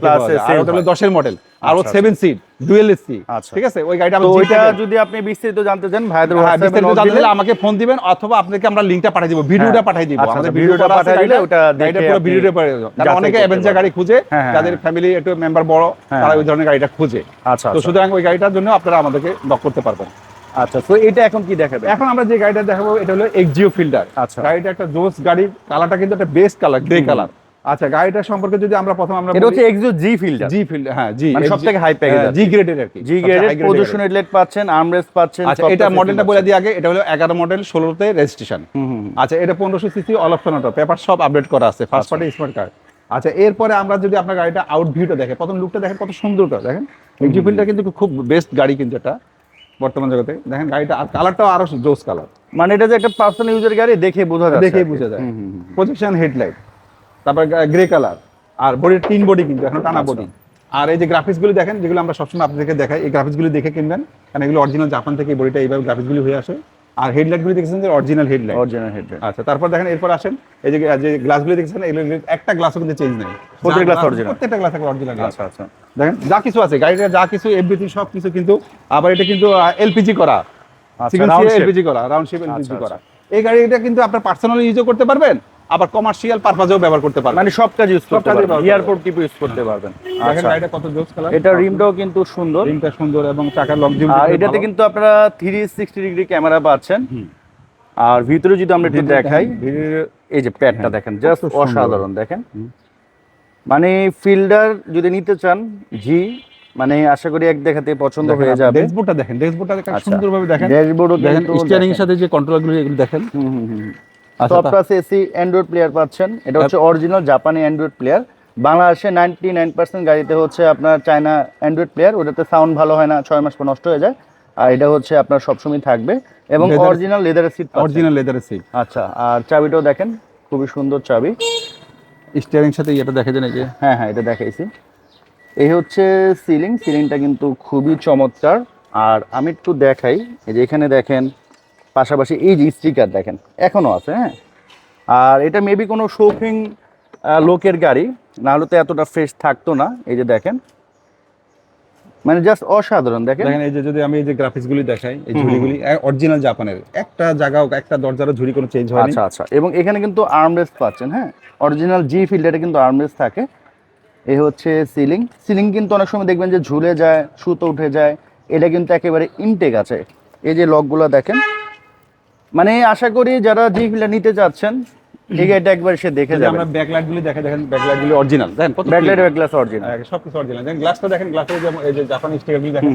দশের মডেল আর ও আচ্ছা, সেভেন সিট ডুয়েল এসি। ঠিক আছে? ওই গাড়িটা ওইটা যদি আপনি বিস্তারিত জানতে চান ভাইদের হ্যাঁ, বিস্তারিত জানতে হলে আমাকে ফোন দিবেন অথবা আপনাকে আমরা লিংকটা পাঠিয়ে দিব ভিডিওটা হ্যাঁ। পাঠিয়ে দিব। আচ্ছা, আমাদের ভিডিওটা পাঠিয়ে দিলে ওটা গাড়িটা পুরো ভিডিওটা পাঠিয়ে দিব। কারণ অনেকে অ্যাভেঞ্জার গাড়ি খুঁজে হ্যাঁ, যাদের ফ্যামিলি একটু মেম্বার বড় তারা ওই। ধরনের গাড়িটা খুঁজে। আচ্ছা তো আচ্ছা। সুতরাং ওই গাড়িটার জন্য আপনারা আমাদেরকে নক করতে পারবেন। আচ্ছা তো এটা এখন কি দেখাবে এখন আমরা যে গাড়িটা দেখাবো এটা হলো এক্সিও ফিল্ডার আচ্ছা। গাড়িটা একটা জোস গাড়ি কালারটা কিন্তু একটা বেস্ট কালার গ্রে কালার আচ্ছা গাড়িটা সম্পর্কে যদি আমরা প্রথম আমরা এটা হচ্ছে এক্সো জি ফিল্ডার জি ফিল্ড হ্যাঁ জি মানে সবথেকে package আছে। জি গ্রেডের আর কি জি গ্রেডের গাড়ি। হেডলাইট পাচ্ছেন আর্মরেস্ট পাচ্ছেন আচ্ছা এটা মডেলটা বলে দিই আগে এটা হলো এগারো মডেল ষোলোতে রেজিস্ট্রেশন আচ্ছা এটা পনেরোশো CC all option auto paper সব আপডেট করা আছে ফার্স্ট পার্টি স্মার্ট কার্ড আচ্ছা এরপরে আমরা যদি আপনার গাড়িটা আউট ভিউটা দেখেন প্রথম লুকটা দেখেন কত সুন্দরটা দেখেন। এক্সি ফিল্ডটা কিন্তু খুব বেস্ট গাড়ি কিন্তু এটা বর্তমান জগতে। দেখেন গাড়িটা আর কালারটাও আরও জোস কালার মানে এটা যে একটা পার্সোনাল ইউজার গাড়ি দেখে বোঝা যায় দেখে বোঝা যায়। প্রজেকশন হেডলাইট তারপর গ্রে কালার আর বডির তিন বডি কিন্তু এখন টানা আচ্ছা। বডি আর এই যে গ্রাফিক্সগুলো দেখেন যেগুলো আমরা সবসময় আপনাদেরকে দেখাই এই গ্রাফিক্সগুলো দেখে কিনবেন। কারণ এগুলো অরিজিনাল জাপান থেকে এই বডিটা এইভাবে গ্রাফিক্সগুলো হয়ে আসে। আর হেডলাইটগুলো দেখেছেন যে অরিজিনাল হেডলাইট অরিজিনাল হেডলাইট আচ্ছা তারপর দেখেন এরপর আসেন এই যে যে গ্লাসগুলো দেখছেন এগুলো একটা গ্লাসও কিন্তু চেঞ্জ নেই। প্রত্যেক glass glass- প্রত্যেকটা গ্লাস একটা অরিজিনাল গ্লাস আচ্ছা আচ্ছা। দেখেন যা কিছু আছে গাড়িটা যা কিছু এভরিথিং সব কিছু কিন্তু আবার এটা কিন্তু এলপিজি করা। আচ্ছা। এলপিজি করা রাউন্ড শেপ এলপিজি আচ্ছা, করা। এই গাড়িটা কিন্তু আপনার পার্সোনালি ইউজও করতে পারবেন। আবার কমার্শিয়াল পারপাজেও ব্যবহার করতে পারবেন। মানে সব কাজ ইউজ করতে পারবেন। এয়ারপোর্ট টিপ ইউজ করতে পারবেন। দেখেন আচ্ছা। গাড়িটা কত জোস কালার এটা রিমটাও কিন্তু সুন্দর। রিংটা সুন্দর এবং চাকার লং আর এটাতে কিন্তু আপনারা থ্রি সিক্সটি ডিগ্রি ক্যামেরা পাচ্ছেন। আর ভিতরে যদি আমরা একটু দেখাই এই যে প্যাডটা দেখেন জাস্ট। অসাধারণ দেখেন। মানে ফিল্ডার যদি নিতে চান জি মানে আশা করি এক দেখাতে পছন্দ হয়ে যাবে। ড্যাশবোর্ডটা দেখেন ড্যাশবোর্ডটা দেখেন আচ্ছা। সুন্দরভাবে দেখেন। ড্যাশবোর্ডও দেখেন স্টিয়ারিং এর সাথে যে কন্ট্রোলগুলো এগুলো দেখেন। হুম, হুম, হুম, top plus AC android player পাচ্ছেন। এটা হচ্ছে অরিজিনাল জাপানি অ্যান্ড্রয়েড প্লেয়ার বাংলাদেশে নাইনটি নাইন পার্সেন্ট গাড়িতে হচ্ছে আপনার চায়না অ্যান্ড্রয়েড প্লেয়ার ওটাতে সাউন্ড ভালো হয় না ছয় মাস পর নষ্ট হয়ে যায়। আর এটা হচ্ছে আপনার সবসময় থাকবে। এবং অরিজিনাল লেদারের সিট অরিজিনাল লেদারের সিট আচ্ছা আর চাবিটাও দেখেন খুবই সুন্দর চাবি। স্টিয়ারিং সাথে এটা দেখে দেন যে হ্যাঁ হ্যাঁ এটা দেখাইছি। এই হচ্ছে সিলিং সিলিংটা কিন্তু খুবই চমৎকার। আর আমি একটু দেখাই। এই যে এখানে দেখেন পাশাপাশি এই যে স্টিকার দেখেন এখনও আছে হ্যাঁ? আর এটা মেবি কোনো শৌখিন লোকের গাড়ি নাহলে তো এতটা ফ্রেশ থাকতো না এই যে দেখেন। মানে জাস্ট অসাধারণ দেখেন। দেখেন এই যে যদি আমি এই যে গ্রাফিক্স গুলি দেখাই এই ঝুড়িগুলি অরিজিনাল জাপানের একটা জায়গাও একটা দরজারও ঝুড়ি কোনো চেঞ্জ হয়নি। আচ্ছা আচ্ছা। এবং এখানে কিন্তু আর্মরেস্ট পাচ্ছেন হ্যাঁ? অরিজিনাল জি ফিল্ডারে কিন্তু আর্মরেস্ট থাকে। এ হচ্ছে সিলিং সিলিং কিন্তু অনেক সময় দেখবেন যে ঝুলে যায় সুতো উঠে যায় এটা কিন্তু একেবারে ইনটেক আছে। এই যে লকগুলো দেখেন মানে আশা করি যারা জি ফিল্ডার নিতে চাচ্ছেন এই গাড়িটা একবার সে দেখে যদি আমরা ব্যাকলাইট গুলি দেখে দেখেন ব্যাকলাইট গুলি অরিজিনাল দেখেন কত ব্যাকলাইট অরিজিনাল clean। হ্যাঁ, অরিজিনাল দেখেন গ্লাসটা দেখেন গ্লাসের যে এই যে জাপানি স্টিকার গুলি দেখেন।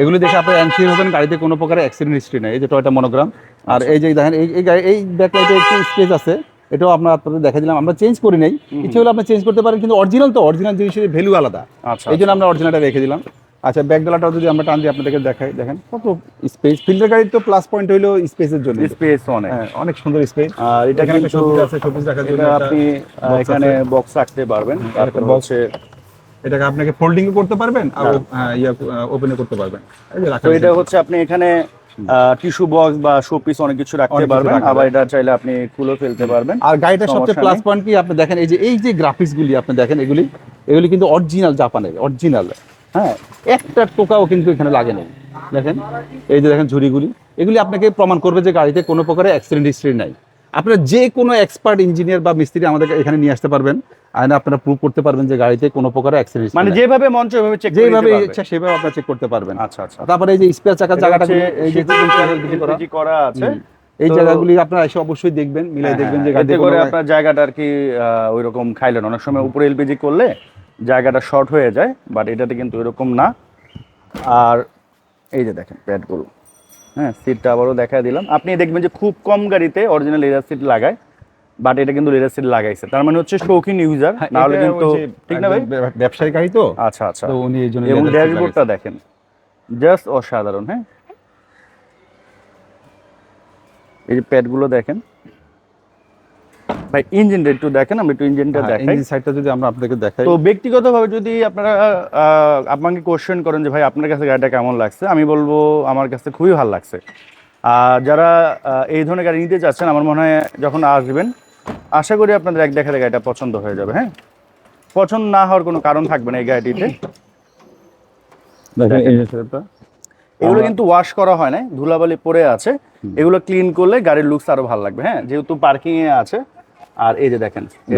এগুলো দেখে আপনি হবেন গাড়িতে কোনো প্রকার অ্যাক্সিডেন্ট হিস্ট্রি নেই। এই যে টয়টা মনোগ্রাম আর আচ্ছা। এই যে দেখেন এই এই গাড়ি এই ব্যাকলাইটে একটু স্পেস আছে। এটাও আমরা আপনাদের দেখে দিলাম। আমরা চেঞ্জ করি নাই। ইচ্ছে হলে আপনি চেঞ্জ করতে পারেন কিন্তু অরিজিনাল তো অরিজিনাল জিনিসের ভ্যালু আলাদা। আচ্ছা এই জন্য আমরা অরিজিনালটা রেখে দিলাম। আচ্ছা ব্যাক ডালাটাও যদি আমরা টান দিয়ে আপনাদেরকে দেখাই দেখেন। কত স্পেস ফিল্ডার গাড়ির তো প্লাস পয়েন্ট হইল স্পেসের জন্য। স্পেস অনেক। হ্যাঁ অনেক সুন্দর স্পেস আর এটা কিন্তু শোপিস আছে শোপিস রাখার জন্য আপনি এখানে বক্স রাখতে পারবেন। তারপর box। হচ্ছে এটাকে আপনাকে ফোল্ডিং করতে পারবেন আর হ্যাঁ। হ্যাঁ, ইয়া ওপেনও করতে পারবেন। তো এটা হচ্ছে আপনি এখানে টিস্যু বক্স বা শোপিস অনেক কিছু রাখতে পারবেন। আবার এটা চাইলে আপনি খুলে ফেলতে পারবেন। আর গাড়িটা সবচেয়ে প্লাস পয়েন্ট কি? আপনি দেখেন এই যে এই যে গ্রাফিক্স গুলি আপনি দেখেন এগুলি এগুলি কিন্তু অরিজিনাল জাপানের অরিজিনাল হ্যাঁ একটা টোকাও কিন্তু এখানে লাগে নেই। দেখেন এই যে দেখেন ঝুড়িগুলি এগুলি আপনাকে প্রমাণ করবে যে গাড়িতে কোনো প্রকারের অ্যাক্সিডেন্ট হিস্ট্রি নাই। আপনারা যে কোনো এক্সপার্ট ইঞ্জিনিয়ার বা মিস্ত্রি আমাদের এখানে নিয়ে আসতে পারবেন। আর আপনারা প্রুভ করতে পারবেন যে গাড়িতে কোনো প্রকার অ্যাক্সিডেন্ট মানে যেভাবে মঞ্চ চেক যেভাবে ইচ্ছা সেভাবে আপনারা চেক করতে পারবেন। আচ্ছা আচ্ছা। তারপরে এই যে স্পেয়ার চাকার জায়গাটা এই যে করা। আছে। এই জায়গাগুলি আপনারা এসে অবশ্যই দেখবেন মিলাই হ্যাঁ, দেখবেন যে হ্যাঁ, গাড়িতে করে আপনার জায়গাটা আর কি ওই রকম খাইলেন। অনেক সময় উপরে এলপিজি করলে জায়গাটা শর্ট হয়ে যায় বাট এটাতে কিন্তু এরকম না। আর এই যে দেখেন প্যাডগুলো হ্যাঁ সিটটা আবারও দেখা দিলাম। আপনি দেখবেন যে খুব কম গাড়িতে অরিজিনাল লেদার সিট লাগায় বাট এটা কিন্তু লেদার সিট লাগাইছে। তার মানে হচ্ছে শৌখিন ইউজার হ্যাঁ, নাহলে কিন্তু ঠিক না ভাই? ব্যবসায়ী গাড়ি তো। আচ্ছা আচ্ছা। তো উনি এই জন্য এবং ড্যাশবোর্ডটা দেখেন। জাস্ট অসাধারণ হ্যাঁ। এই যে প্যাডগুলো দেখেন। ভাই ইঞ্জিনটা একটু দেখেন আমি একটু ইঞ্জিনটা হ্যাঁ, দেখাই। ইঞ্জিন সাইডটা যদি আমরা আপনাদেরকে দেখাই। তো ব্যক্তিগতভাবে যদি আপনারা আপনাকে কোশ্চেন করেন যে ভাই আপনার কাছে গাড়িটা কেমন লাগছে? আমি বলব আমার কাছে খুবই ভালো লাগছে। আর যারা এই ধরনের গাড়ি নিতে চাচ্ছেন আমার মনে হয় যখন আসবেন আশা করি আপনাদের এক দেখাতে গাড়িটা পছন্দ হয়ে যাবে হ্যাঁ? পছন্দ না হওয়ার কোনো কারণ থাকবে না এই গাড়িটিতে। এগুলো কিন্তু ওয়াশ করা হয় না ধুলাবালি পড়ে আছে। এগুলো ক্লিন করলে গাড়ির লুকস আরও ভালো লাগবে হ্যাঁ? যেহেতু পার্কিং এ আছে আর এই যে দেখেন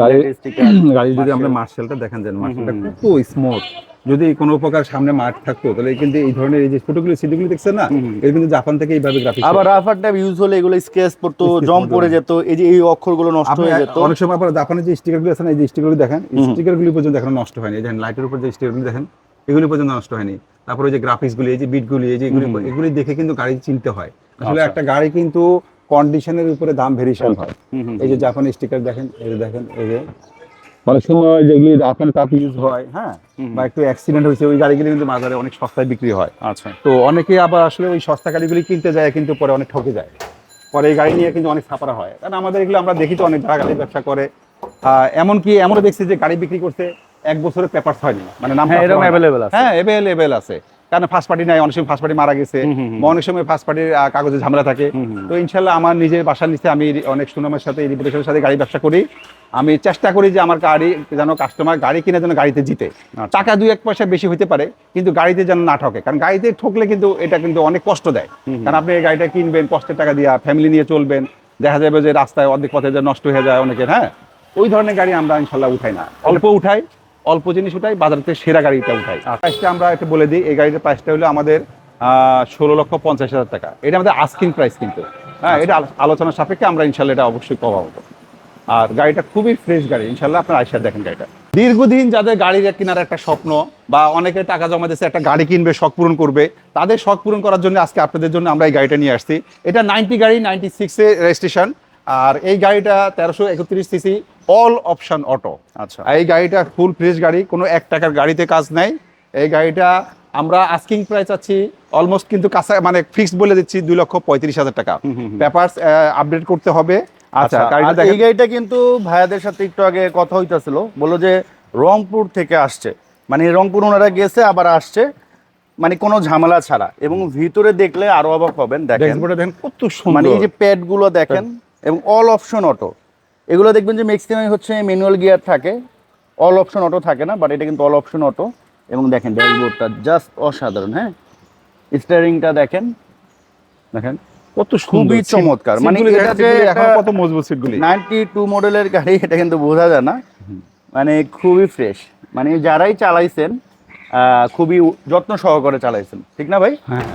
গাড়ি- যদি আমরা মার্শালটা দেখেন যান মার্শালটা কত স্মুথ যদি কোনো প্রকার সামনে মাঠ থাকতো তাহলে কিন্তু এই ধরনের এই যে ছোটগুলো সিটগুলো দেখছেন না? হুম। কিন্তু জাপান থেকে এইভাবে গ্রাফিক্স আবার রাফার ট্যাব ইউজ হলে এগুলো স্কেচ পড়তো জম পড়ে যেত এই যে এই অক্ষরগুলো নষ্ট হয়ে যেত। অনেক সময় আবার জাপানের যে স্টিকারগুলো আছে না এই যে স্টিকারগুলো দেখেন। স্টিকারগুলি পর্যন্ত এখনও নষ্ট হয়নি। এই দেখেন লাইটের উপর যে স্টিকারগুলো দেখেন এগুলি পর্যন্ত নষ্ট হয়নি। তারপরে ওই যে গ্রাফিক্সগুলি এই যে বিটগুলি এই যে এগুলি। এগুলি দেখে কিন্তু গাড়ি চিনতে হয়। আসলে আচ্ছা। একটা গাড়ি কিন্তু কন্ডিশনের উপরে দাম ভেরিয়েশন হয়। এই যে জাপানের স্টিকার দেখেন এই যে দেখেন এই যে। অনেক সময় যেগুলি রাফান টাফ ইউজ হয় হ্যাঁ? বা একটু অ্যাক্সিডেন্ট হয়েছে ওই গাড়িগুলি কিন্তু বাজারে অনেক সস্তায় বিক্রি হয়। আচ্ছা। তো অনেকে আবার আসলে ওই সস্তা গাড়িগুলি কিনতে যায় কিন্তু পরে অনেক ঠকে যায়। পরে এই গাড়ি নিয়ে কিন্তু অনেক ছাপারা হয়। কারণ আমাদের এগুলো আমরা দেখি তো অনেক যারা গাড়ির ব্যবসা করে। আহ, এমনকি এমনও দেখছি যে গাড়ি বিক্রি করতে এক বছরের পেপার হয়নি। মানে নাম হ্যাঁ এরকম অ্যাভেলেবেল আছে। হ্যাঁ অ্যাভেলেবেল আছে। কারণ ফার্স্ট পার্টি নাই অনেক সময় ফার্স্ট পার্টি মারা গেছে। অনেক সময় ফার্স্ট পার্টির কাগজে ঝামেলা থাকে। তো ইনশাল্লাহ আমার নিজের বাসার নিচে আমি অনেক সুনামের সাথে রিপুটেশনের সাথে গাড়ি ব্যবসা করি। আমি চেষ্টা করি যে আমার গাড়ি যেন কাস্টমার গাড়ি কিনে যেন গাড়িতে জিতে। আচ্ছা। টাকা দুই এক পয়সা বেশি হতে পারে কিন্তু গাড়িতে যেন না ঠকে। কারণ গাড়িতে ঠকলে কিন্তু এটা কিন্তু অনেক কষ্ট দেয়। কারণ আপনি এই গাড়িটা কিনবেন কষ্টের টাকা দিয়া ফ্যামিলি নিয়ে চলবেন দেখা যাবে যে রাস্তায় অর্ধেক পথে যে নষ্ট হয়ে যায় অনেকের হ্যাঁ? ওই ধরনের গাড়ি আমরা ইনশাল্লাহ উঠাই না। অল্প উঠাই। অল্প জিনিস উঠাই, বাজার থেকে সেরা গাড়িটা উঠাই। প্রাইসটা আমরা একটু বলে দিই, এই গাড়িটার প্রাইসটা হলো আমাদের ষোলো লক্ষ পঞ্চাশ হাজার টাকা। এটা আমাদের আস্কিং প্রাইস কিন্তু। হ্যাঁ এটা আলো- আলোচনার সাপেক্ষে আমরা ইনশাল্লাহ এটা অবশ্যই কমাবো আর গাড়িটা খুবই ফ্রেশ গাড়ি, ইনশাল্লাহ আপনার আইসা দেখেন গাড়িটা। দীর্ঘদিন যাদের গাড়ি কেনার একটা স্বপ্ন বা অনেকে টাকা জমা দিয়েছে, একটা গাড়ি কিনবে, শখ পূরণ করবে, তাদের শখ পূরণ করার জন্য আজকে আপনাদের জন্য আমরা এই গাড়িটা নিয়ে আসছি। এটা নাইনটি গাড়ি নাইনটি সিক্সে রেজিস্ট্রেশন আর এই গাড়িটা তেরোশো একত্রিশ সিসি অল অপশন অটো আচ্ছা। এই গাড়িটা ফুল ফ্রেশ গাড়ি কোনো এক টাকার গাড়িতে কাজ নাই। এই গাড়িটা আমরা আস্কিং প্রাইস আছি অলমোস্ট কিন্তু কাঁচা মানে ফিক্সড বলে দিচ্ছি দুই লক্ষ পঁয়ত্রিশ হাজার টাকা। পেপারস আপডেট করতে হবে। আচ্ছা আচ্ছা এই গাড়িটা কিন্তু ভাইয়াদের সাথে একটু আগে কথা হইতাছিল বলল যে রংপুর থেকে আসছে। মানে রংপুর ওনারা গেছে আবার আসছে। মানে কোনো ঝামেলা ছাড়া। এবং ভিতরে দেখলে আরও অবাক হবেন দেখেন। কত মানে এই যে প্যাডগুলো দেখেন এবং অল অপশন অটো এগুলো দেখবেন যে ম্যাক্সিমাম হচ্ছে ম্যানুয়াল গিয়ার থাকে। অল অপশন অটো থাকে না বাট এটা কিন্তু অল অপশন অটো এবং দেখেন ড্যাশবোর্ডটা জাস্ট অসাধারণ হ্যাঁ? স্টিয়ারিংটা দেখেন দেখেন? কত খুবই চমৎকার। মানে এটা যে এখন কত মজবুত সিটগুলি নাইনটি টু মডেলের গাড়ি এটা কিন্তু বোঝা যায় না। মানে খুবই ফ্রেশ মানে যারাই চালাইছেন খুবই যত্ন সহকারে চালাইছেন। ঠিক না ভাই? হ্যাঁ।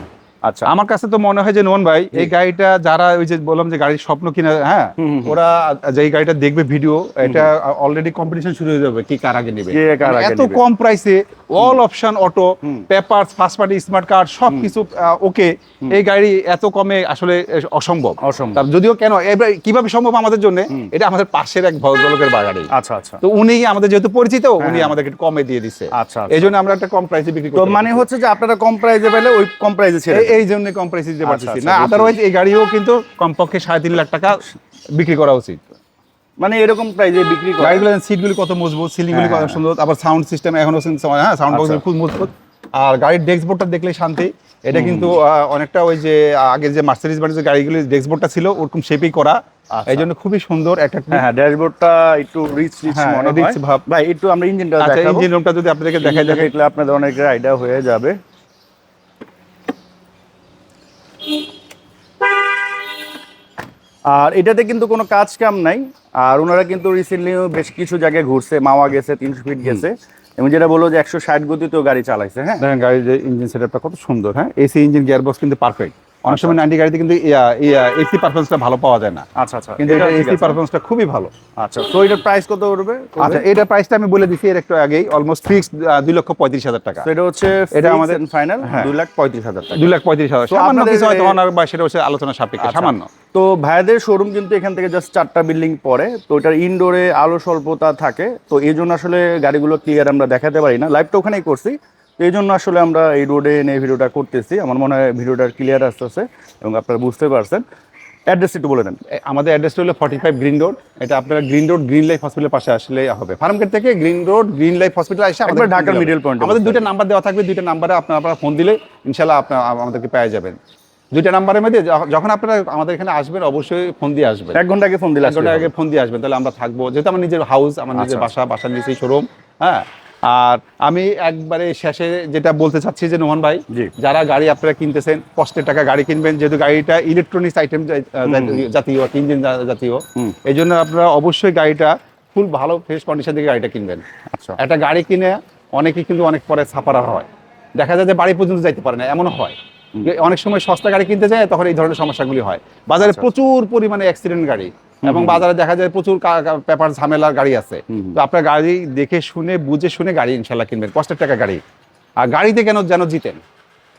আচ্ছা। আমার কাছে তো মনে হয় যে নোন ভাই এই গাড়িটা যারা ওই যে বললাম যে গাড়ির স্বপ্ন কিনা হ্যাঁ। ওরা যে এই গাড়িটা দেখবে ভিডিও এটা অলরেডি কম্পিটিশন শুরু হয়ে যাবে কি কার আগে নেবে। কার মানে এত কম প্রাইসে all option auto papers first party smart card সব কিছু ওকে এই গাড়ি এত কমে আসলে অসম্ভব। অসম্ভব। যদিও কেন এবার কীভাবে সম্ভব আমাদের জন্য এটা আমাদের পাশের এক ভদ্রলোকের বাগাড়ি আচ্ছা আচ্ছা। তো উনি আমাদের যেহেতু পরিচিত উনি হ্যাঁ। আমাদেরকে কমে দিয়ে দিচ্ছে আচ্ছা, আচ্ছা। এই জন্য আমরা একটা কম প্রাইসে বিক্রি তো মানে হচ্ছে যে আপনারা কম প্রাইসে পেলে ওই কম প্রাইসে ছেড়ে এই- জন্য কম প্রাইসে দিতে আচ্ছা, পারতেছি। আচ্ছা, না আদারওয়াইজ এই গাড়িও কিন্তু কমপক্ষে সাড়ে তিন লাখ টাকা বিক্রি করা উচিত। মানে এরকম প্রাইসে বিক্রি করে। গাড়িগুলো সিটগুলি কত মজবুত সিলিংগুলি কত হ্যাঁ, সুন্দর আবার সাউন্ড সিস্টেম এখনও সিন- হ্যাঁ সাউন্ড বক্স আচ্ছা। খুব মজবুত। আর গাড়ির ডেস্কবোর্ডটা দেখলে শান্তি। এটা কিন্তু আহ, অনেকটা ওই যে আগে যে মার্সিডিজ বাড়ির যে গাড়িগুলি ডেস্ক বোর্ডটা ছিল ওরকম শেপেই করা। এই জন্য খুবই সুন্দর একটা হ্যাঁ হ্যাঁ ড্যাশবোর্ডটা একটু রিচ রিচ হ্যাঁ, মনে হয়। ভাব। ভাই একটু আমরা ইঞ্জিনটা দেখাবো। ইঞ্জিন রুমটা যদি আপনাদেরকে দেখাই দেখেন দেখলে আপনাদের অনেক আইডিয়া হয়ে যাবে। আর এটাতে কিন্তু কোনো কাজ কাম নাই। আর ওনারা কিন্তু রিসেন্টলি বেশ কিছু জায়গায় ঘুরছে মাওয়া গেছে তিনশো ফিট গেছে। এবং যেটা বলল যে একশো ষাট গতিতেও গাড়ি চালাইছে হ্যাঁ? গাড়ির যে ইঞ্জিন সেটআপটা কত সুন্দর হ্যাঁ? এসি ইঞ্জিন গিয়ারবক্স কিন্তু পারফেক্ট অনেক সময় নাইনটি গাড়িতে কিন্তু এসি পারফরমেন্সটা ভালো পাওয়া যায় না। আচ্ছা আচ্ছা। কিন্তু এটা এসি পারফরমেন্সটা খুবই ভালো। আচ্ছা তো এটার প্রাইস কত উঠবে আচ্ছা এটা প্রাইসটা আমি বলে দিছি এর একটু আগেই অলমোস্ট ফিক্স দুই লক্ষ পঁয়ত্রিশ হাজার টাকা। তো এটা হচ্ছে এটা আমাদের- ফাইনাল হ্যাঁ। দুই লাখ পঁয়ত্রিশ হাজার টাকা। দুই লাখ পঁয়ত্রিশ হাজার। সামান্য কিছু হয়তো অনার বা সেটা হচ্ছে আলোচনা সাপেক্ষে আচ্ছা। সামান্য। তো ভাইদের শোরুম কিন্তু এখান থেকে জাস্ট চারটা বিল্ডিং পরে তো এটার ইনডোরে আলো স্বল্পতা থাকে তো এই জন্য আসলে গাড়িগুলো ক্লিয়ার আমরা দেখাতে পারি না। লাইভটা ওখানেই করছি। এই জন্য আসলে আমরা এই রোডে এনে ভিডিওটা করতেছি। আমার মনে হয় ভিডিওটার ক্লিয়ার আসতেছে এবং আপনারা বুঝতে পারছেন। অ্যাড্রেস একটু বলে দেন। আমাদের অ্যাড্রেসটা হলো ফর্টি ফাইভ গ্রিন রোড এটা আপনারা গ্রিন রোড গ্রিন লাইফ হসপিটালের পাশে আসলে হবে। ফার্মগেট থেকে green road green life hospital এসে আমাদের ঢাকার point এ আমাদের দুইটা নাম্বার দেওয়া থাকবে। দুইটা নাম্বারে আপনারা আপনারা ফোন দিলে ইনশাল্লাহ আপনারা আমাদেরকে পেয়ে যাবেন। দুইটা নাম্বারের মধ্যে যখন আপনারা আমাদের এখানে আসবেন অবশ্যই ফোন দিয়ে আসবেন। এক ঘণ্টা আগে ফোন দিলে এক ঘণ্টা আগে ফোন দিয়ে আসবেন। তাহলে আমরা থাকব। যেহেতু আমার নিজের হাউস আমার নিজের আচ্ছা। বাসা বাসার নিচেই শোরুম হ্যাঁ? আর আমি একবারে শেষে যেটা বলতে চাচ্ছি যে নোহন ভাই। যারা গাড়ি আপনারা কিনতেছেন কষ্টের টাকা গাড়ি কিনবেন যেহেতু গাড়িটা ইলেকট্রনিক্স আইটেম জাতীয় ইঞ্জিন জাতীয়। এই জন্য আপনারা অবশ্যই গাড়িটা ফুল ভালো ফ্রেশ কন্ডিশন থেকে গাড়িটা কিনবেন। আচ্ছা। একটা গাড়ি কিনে অনেকে কিন্তু অনেক পরে সাফারা হয়। দেখা যায় যে বাড়ি পর্যন্ত যাইতে পারে না এমনও হয়। অনেক সময় সস্তা গাড়ি কিনতে যায় তখন এই ধরনের সমস্যাগুলি হয়। বাজারে আচ্ছা। প্রচুর পরিমাণে অ্যাক্সিডেন্ট গাড়ি। এবং বাজারে দেখা যায় প্রচুর পেপার ঝামেলার গাড়ি আছে। তো আপনার গাড়ি দেখে শুনে বুঝে শুনে গাড়ি ইনশাল্লাহ কিনবেন। কষ্টের টাকা গাড়ি। আর গাড়িতে কেন যেন জিতেন?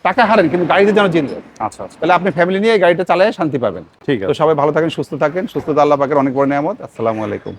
টাকা হারেন কিন্তু গাড়িতে যেন জিতেন আচ্ছা আচ্ছা। তাহলে আপনি ফ্যামিলি নিয়ে গাড়িটা চালায় শান্তি পাবেন। ঠিক তো আছে সবাই ভালো থাকেন সুস্থ থাকেন। সুস্থতা আল্লাহ পাকের অনেক বড় নিয়ামত। আসসালামু আলাইকুম।